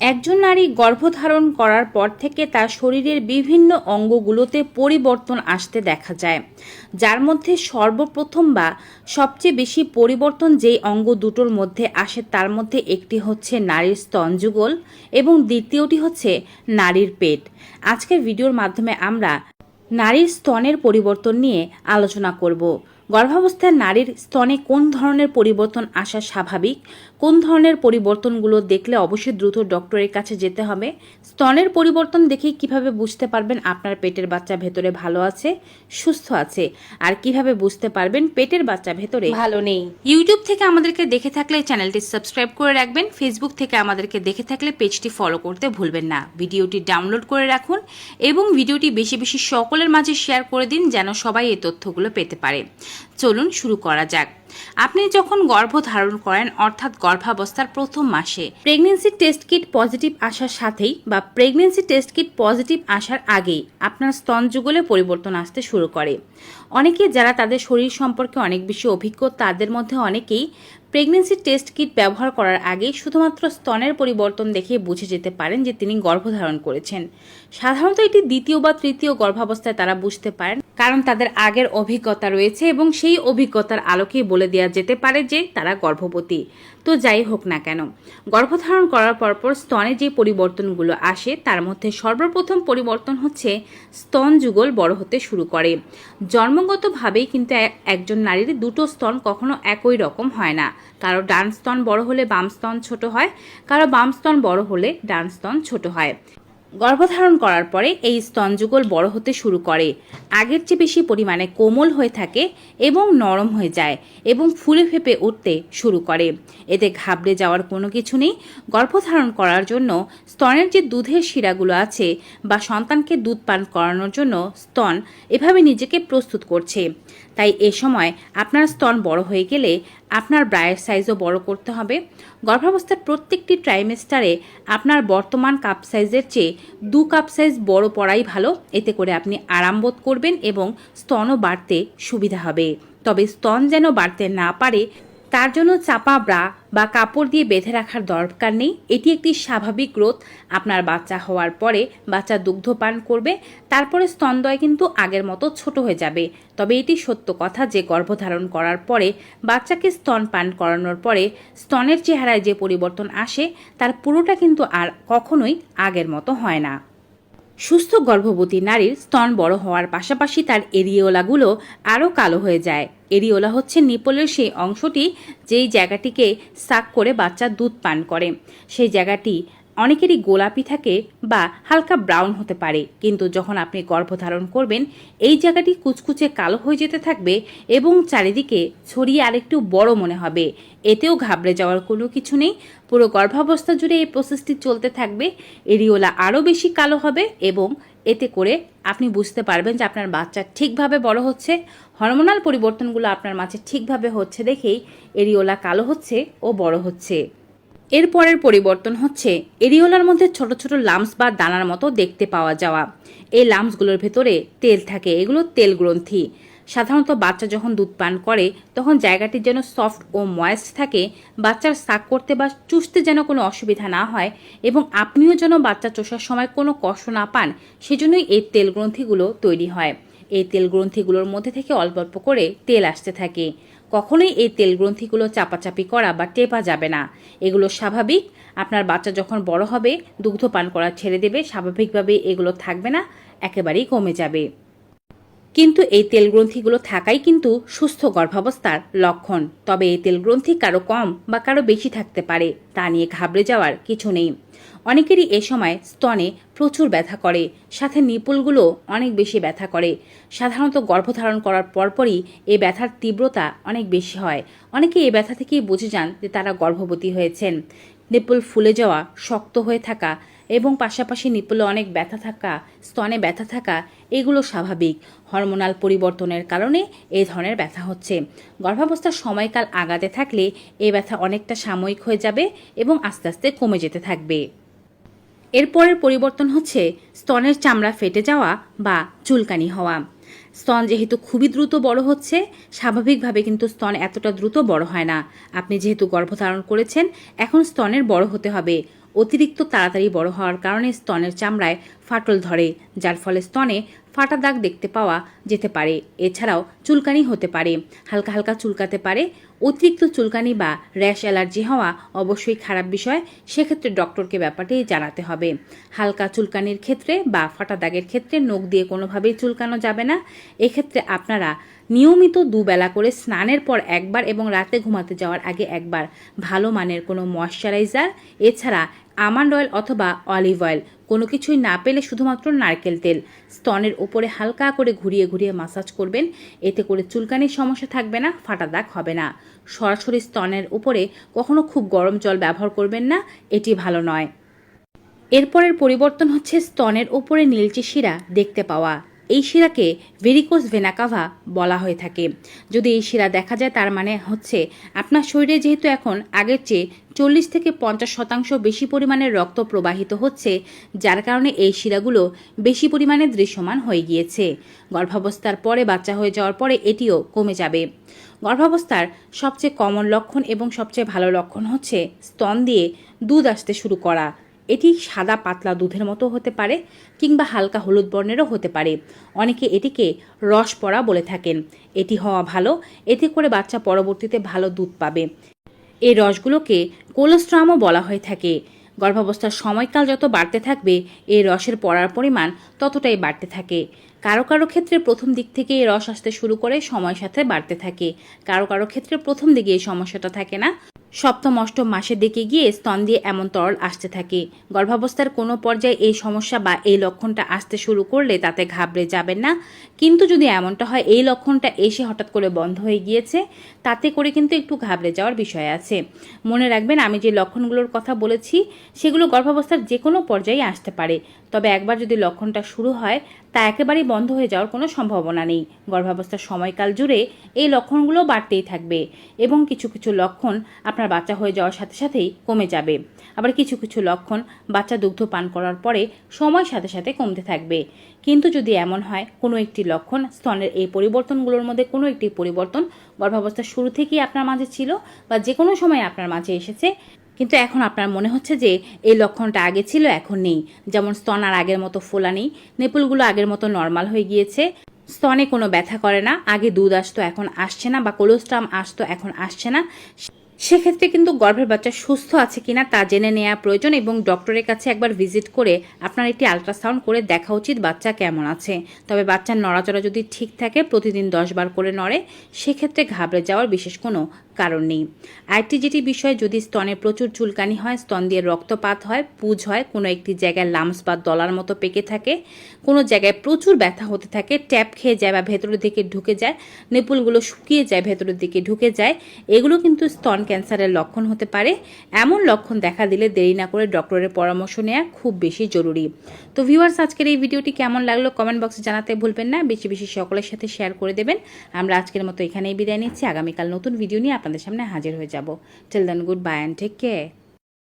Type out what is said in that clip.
একজন নারী গর্ভধারণ করার পর থেকে তার শরীরের বিভিন্ন অঙ্গগুলোতে পরিবর্তন আসতে দেখা যায়, যার মধ্যে সর্বপ্রথম বা সবচেয়ে বেশি পরিবর্তন যেই অঙ্গ দুটোর মধ্যে আসে তার মধ্যে একটি হচ্ছে নারীর স্তনযুগল এবং দ্বিতীয়টি হচ্ছে নারীর পেট। আজকের ভিডিওর মাধ্যমে আমরা নারীর স্তনের পরিবর্তন নিয়ে আলোচনা করব। গর্ভাবস্থায় নারীর স্তনে কোন ধরনের পরিবর্তন আসা স্বাভাবিক? কোন ধরনের পরিবর্তনগুলো দেখলে অবশ্যই দ্রুত ডক্টরের কাছে যেতে হবে? স্তনের পরিবর্তন দেখেই কীভাবে বুঝতে পারবেন আপনার পেটের বাচ্চা ভেতরে ভালো আছে সুস্থ আছে? আর কীভাবে বুঝতে পারবেন পেটের বাচ্চা ভেতরে ভালো নেই? ইউটিউব থেকে আমাদেরকে দেখে থাকলে চ্যানেলটি সাবস্ক্রাইব করে রাখবেন। ফেসবুক থেকে আমাদেরকে দেখে থাকলে পেজটি ফলো করতে ভুলবেন না। ভিডিওটি ডাউনলোড করে রাখুন এবং ভিডিওটি বেশি বেশি সকলের মাঝে শেয়ার করে দিন যেন সবাই এই তথ্যগুলো পেতে পারে। চলুন শুরু করা যাক। আপনি যখন গর্ভ ধারণ করেন, অর্থাৎ গর্ভাবস্থার প্রথম মাসে প্রেগনেন্সি টেস্ট কিট পজিটিভ আসার সাথেই বা প্রেগনেন্সি টেস্ট কিট পজিটিভ আসার আগেই আপনার স্তন যুগলে পরিবর্তন আসতে শুরু করে। অনেকে যারা তাদের শরীর সম্পর্কে অনেক বেশি অভিজ্ঞ, তাদের মধ্যে অনেকেই প্রেগনেন্সি টেস্ট কিট ব্যবহার করার আগে শুধুমাত্র স্তনের পরিবর্তন দেখে বুঝে যেতে পারেন যে তিনি গর্ভধারণ করেছেন। সাধারণত এটি দ্বিতীয় বা তৃতীয় গর্ভাবস্থায় তারা বুঝতে পারেন, কারণ তাদের আগের অভিজ্ঞতা রয়েছে এবং সেই অভিজ্ঞতার আলোকেই বলে দেওয়া যেতে পারে যে তারা গর্ভবতী। তো যাই হোক না কেন, গর্ভধারণ করার পরপর স্তনে যে পরিবর্তনগুলো আসে, তার মধ্যে সর্বপ্রথম পরিবর্তন হচ্ছে স্তন যুগল বড় হতে শুরু করে। জন্মগতভাবেই কিন্তু একজন নারীর দুটো স্তন কখনো একই রকম হয় না। কারও ডান স্তন বড় হলে বাম স্তন ছোট হয়, কারও বাম স্তন বড় হলে ডান স্তন ছোট হয়। গর্ভধারণ করার পরে এই স্তনযুগল বড় হতে শুরু করে। আগের চেয়ে বেশি পরিমাণে কোমল হয়ে থাকে এবং নরম হয়ে যায় এবং ফুলে ফেপে উঠতে শুরু করে। এতে ঘাবড়ে যাওয়ার কোনো কিছু নেই। গর্ভধারণ করার জন্য স্তনের যে দুধের শিরাগুলো আছে বা সন্তানকে দুধ পান করানোর জন্য স্তন এভাবে নিজেকে প্রস্তুত করছে। তাই এ সময় আপনার স্তন বড় হয়ে গেলে আপনার ব্রায়ের সাইজও বড় করতে হবে। গর্ভাবস্থার প্রত্যেকটি ট্রাইমেস্টারে আপনার বর্তমান কাপ সাইজের চেয়ে দু কাপ সাইজ বড় পড়াই ভালো। এতে করে আপনি আরাম বোধ করবেন এবং স্তনও বাড়তে সুবিধা হবে। তবে স্তন যেন বাড়তে না পারে, তার জন্য চাপা ব্রা বা কাপড় দিয়ে বেঁধে রাখার দরকার নেই। এটি একটি স্বাভাবিক গ্রোথ আপনার বাচ্চা হওয়ার পরে বাচ্চা দুগ্ধ পান করবে, তারপরে স্তনদয় কিন্তু আগের মতো ছোট হয়ে যাবে। তবে এটি সত্য কথা যে গর্ভধারণ করার পরে বাচ্চাকে স্তন পান করানোর পরে স্তনের চেহারায় যে পরিবর্তন আসে, তার পুরোটা কিন্তু আর কখনোই আগের মতো হয় না। সুস্থ গর্ভবতী নারীর স্তন বড় হওয়ার পাশাপাশি তার এরিওলাগুলো আরও কালো হয়ে যায়। এরিওলা হচ্ছে নিপলের সেই অংশটি যেই জায়গাটিকে সাক করে বাচ্চা দুধ পান করে। সেই জায়গাটি অনেকেরই গোলাপি থাকে বা হালকা ব্রাউন হতে পারে, কিন্তু যখন আপনি গর্ভধারণ করবেন, এই জায়গাটি কুচকুচে কালো হয়ে যেতে থাকবে এবং চারিদিকে ছড়িয়ে আরেকটু বড় মনে হবে। এতেও ঘাবড়ে যাওয়ার কোনো কিছু নেই। পুরো গর্ভাবস্থা জুড়ে এই প্রসেসটি চলতে থাকবে। এরিওলা আরও বেশি কালো হবে এবং এতে করে আপনি বুঝতে পারবেন যে আপনার বাচ্চা ঠিকভাবে বড় হচ্ছে। হরমোনাল পরিবর্তনগুলো আপনার মাঝে ঠিকভাবে হচ্ছে দেখেই এরিওলা কালো হচ্ছে ও বড় হচ্ছে। এরপরের পরিবর্তন হচ্ছে এরিওলার মধ্যে ছোট ছোট লাম্পস বা দানার মতো দেখতে পাওয়া যাওয়া। এই লাম্পসগুলোর ভেতরে তেল থাকে, এগুলো তেল গ্রন্থি। সাধারণত বাচ্চা যখন দুধ পান করে, তখন জায়গাটি যেন সফট ও ময়েস্ট থাকে, বাচ্চার সাক করতে বা চুষতে যেন কোনো অসুবিধা না হয় এবং আপনিও যেন বাচ্চা চষার সময় কোনো কষ্ট না পান, সেজন্যই এই তেল গ্রন্থিগুলো তৈরি হয়। এই তেল গ্রন্থিগুলোর মধ্যে থেকে অল্প অল্প করে তেল আসতে থাকে। কখনোই এই তেল গ্রন্থিগুলো চাপাচাপি করা বা টেপা যাবে না। এগুলো স্বাভাবিক। আপনার বাচ্চা যখন বড় হবে দুগ্ধ পান করা ছেড়ে দেবে স্বাভাবিকভাবে এগুলো থাকবে না, একেবারেই কমে যাবে। কিন্তু এই তেল গ্রন্থিগুলো থাকাই কিন্তু সুস্থ গর্ভাবস্থার লক্ষণ। তবে এই তেল গ্রন্থি কারও কম বা কারও বেশি থাকতে পারে, তা নিয়ে ঘাবড়ে যাওয়ার কিছু নেই। অনেকেরই এ সময় স্তনে প্রচুর ব্যথা করে, সাথে নিপুলগুলো অনেক বেশি ব্যথা করে। সাধারণত গর্ভধারণ করার পরপরই এই ব্যথার তীব্রতা অনেক বেশি হয়। অনেকে এই ব্যথা থেকেই বুঝে যান যে তারা গর্ভবতী হয়েছেন। নিপুল ফুলে যাওয়া, শক্ত হয়ে থাকা এবং পাশাপাশি নিপুলে অনেক ব্যথা থাকা, স্তনে ব্যথা থাকা, এগুলো স্বাভাবিক। হরমোনাল পরিবর্তনের কারণে এই ধরনের ব্যথা হচ্ছে। গর্ভাবস্থার সময়কাল আগাতে থাকলে এই ব্যথা অনেকটা সাময়িক হয়ে যাবে এবং আস্তে আস্তে কমে যেতে থাকবে। এরপরের পরিবর্তন হচ্ছে স্তনের চামড়া ফেটে যাওয়া বা চুলকানি হওয়া। স্তন যেহেতু খুবই দ্রুত বড় হচ্ছে, স্বাভাবিকভাবে কিন্তু স্তন এতটা দ্রুত বড় হয় না। আপনি যেহেতু গর্ভধারণ করেছেন, এখন স্তনের বড় হতে হবে। অতিরিক্ত তাড়াতাড়ি বড় হওয়ার কারণে স্তনের চামড়ায় ফাটল ধরে, যার ফলে স্তনে ফাটা দাগ দেখতে পাওয়া যেতে পারে। এছাড়াও চুলকানি হতে পারে, হালকা হালকা চুলকাতে পারে অতিরিক্ত চুলকানি বা র্যাশ অ্যালার্জি হওয়া অবশ্যই খারাপ বিষয়। সেক্ষেত্রে ডক্টরকে ব্যাপারটি জানাতে হবে। হালকা চুলকানির ক্ষেত্রে বা ফাটা দাগের ক্ষেত্রে নখ দিয়ে কোনোভাবেই চুলকানো যাবে না। এক্ষেত্রে আপনারা নিয়মিত দুবেলা করে স্নানের পর একবার এবং রাতে ঘুমাতে যাওয়ার আগে একবার ভালো মানের কোনো ময়শ্চারাইজার, এছাড়া আমন্ড অয়েল অথবা অলিভ অয়েল, কোনো কিছুই না পেলে শুধুমাত্র নারকেল তেল। স্তনের ওপরে হালকা করে ঘুরিয়ে ঘুরিয়ে মাসাজ করবেন, এতে করে চুলকানির সমস্যা থাকবে না, ফাটা দাগ হবে না। সরাসরি স্তনের উপরে কখনো খুব গরম জল ব্যবহার করবেন না, এটি ভালো নয়। এরপরের পরিবর্তন হচ্ছে স্তনের ওপরে নীলচে শিরা দেখতে পাওয়া। এই শিরাকে ভেরিকোস ভেনাকাভা বলা হয়ে থাকে। যদি এই শিরা দেখা যায়, তার মানে হচ্ছে আপনার শরীরে যেহেতু এখন আগের চেয়ে চল্লিশ থেকে পঞ্চাশ শতাংশ বেশি পরিমাণে রক্ত প্রবাহিত হচ্ছে, যার কারণে এই শিরাগুলো বেশি পরিমাণে দৃশ্যমান হয়ে গিয়েছে। গর্ভাবস্থার পরে বাচ্চা হয়ে যাওয়ার পরে এটিও কমে যাবে। গর্ভাবস্থার সবচেয়ে কমন লক্ষণ এবং সবচেয়ে ভালো লক্ষণ হচ্ছে স্তন দিয়ে দুধ আসতে শুরু করা। এটি সাদা পাতলা দুধের মতো হতে পারে কিংবা হালকা হলুদ বর্ণেরও হতে পারে। অনেকে এটিকে রস পড়া বলে থাকেন। এটি হওয়া ভালো, এতে করে বাচ্চা পরবর্তীতে ভালো দুধ পাবে। এই রসগুলোকে কোলোস্ট্রামও বলা হয়ে থাকে। গর্ভাবস্থার সময়কাল যত বাড়তে থাকবে এই রসের পড়ার পরিমাণ ততটাই বাড়তে থাকে। কারও কারও ক্ষেত্রে প্রথম দিক থেকে এই রস আসতে শুরু করে সময়ের সাথে বাড়তে থাকে। কারও কারও ক্ষেত্রে প্রথম দিকে এই সমস্যাটা থাকে না। সপ্তম, অষ্টম মাসের দিকে গিয়ে স্তন দিয়ে এমন তরল আসতে থাকে। গর্ভাবস্থার কোনো পর্যায়ে এই সমস্যা বা এই লক্ষণটা আসতে শুরু করলে তাতে ঘাবড়ে যাবেন না। কিন্তু যদি এমনটা হয়, এই লক্ষণটা এসে হঠাৎ করে বন্ধ হয়ে গিয়েছে, তাতে করে কিন্তু একটু ঘাবড়ে যাওয়ার বিষয় আছে। মনে রাখবেন, আমি যে লক্ষণগুলোর কথা বলেছি, সেগুলো গর্ভাবস্থার যে কোনো পর্যায়ে আসতে পারে। তবে একবার যদি লক্ষণটা শুরু হয়, তা একেবারেই বন্ধ হয়ে যাওয়ার কোনো সম্ভাবনা নেই। গর্ভাবস্থার সময়কাল জুড়ে এই লক্ষণগুলো বাড়তেই থাকবে এবং কিছু কিছু লক্ষণ আপনার বাচ্চা হয়ে যাওয়ার সাথে সাথেই কমে যাবে। আবার কিছু কিছু লক্ষণ বাচ্চা দুগ্ধ পান করার পরে সময়ের সাথে সাথে কমতে থাকবে। কিন্তু যদি এমন হয়, কোনো একটি লক্ষণ স্তনের এই পরিবর্তনগুলোর মধ্যে কোনো একটি পরিবর্তন গর্ভাবস্থার শুরু থেকেই আপনার মাঝে ছিল বা যে কোনো সময় আপনার মাঝে এসেছে কিন্তু এখন আপনার মনে হচ্ছে যে এই লক্ষণটা আগে ছিল, এখন নেই। যেমন স্তন আর আগের মতো ফোলা নেই নেপুলগুলো আগের মতো নর্মাল হয়ে গিয়েছে। স্তনে কোনো ব্যথা করে না, আগে দুধ আসতো, এখন আসছে না, বা কোলোস্ট্রাম আসতো, এখন আসছে না। সেক্ষেত্রে কিন্তু গর্ভের বাচ্চা সুস্থ আছে কিনা তা জেনে নেওয়া প্রয়োজন এবং ডক্টরের কাছে একবার ভিজিট করে আপনার একটি আলট্রাসাউন্ড করে দেখা উচিত বাচ্চা কেমন আছে। তবে বাচ্চার নড়াচড়া যদি ঠিক থাকে, প্রতিদিন দশ বার করে নড়ে, সেক্ষেত্রে ঘাবড়ে যাওয়ার বিশেষ কোনো কারণ নেই। আরেকটি যেটি বিষয়, যদি স্তনে প্রচুর চুলকানি হয়, স্তন দিয়ে রক্তপাত হয়, পুজ হয়, কোনো একটি জায়গায় লামস বা দলার মতো পেকে থাকে, কোনো জায়গায় প্রচুর ব্যথা হতে থাকে, ট্যাপ খেয়ে যায় বা ভেতরের দিকে ঢুকে যায়, নেপুলগুলো শুকিয়ে যায়, ভেতরের দিকে ঢুকে যায়, এগুলো কিন্তু স্তন ক্যান্সারের লক্ষণ হতে পারে। এমন লক্ষণ দেখা দিলে দেরি না করে ডক্টরের পরামর্শ নেওয়া খুব বেশি জরুরি। তো ভিউয়ার্স, আজকের এই ভিডিওটি কেমন লাগল কমেন্ট বক্সে জানাতে ভুলবেন না। বেশি বেশি সকলের সাথে শেয়ার করে দেবেন। আমরা আজকের মতো এখানেই বিদায় নিচ্ছি। আগামীকাল নতুন ভিডিও নিয়ে আপনাদের সামনে হাজির হয়ে যাব। Till then goodbye and take care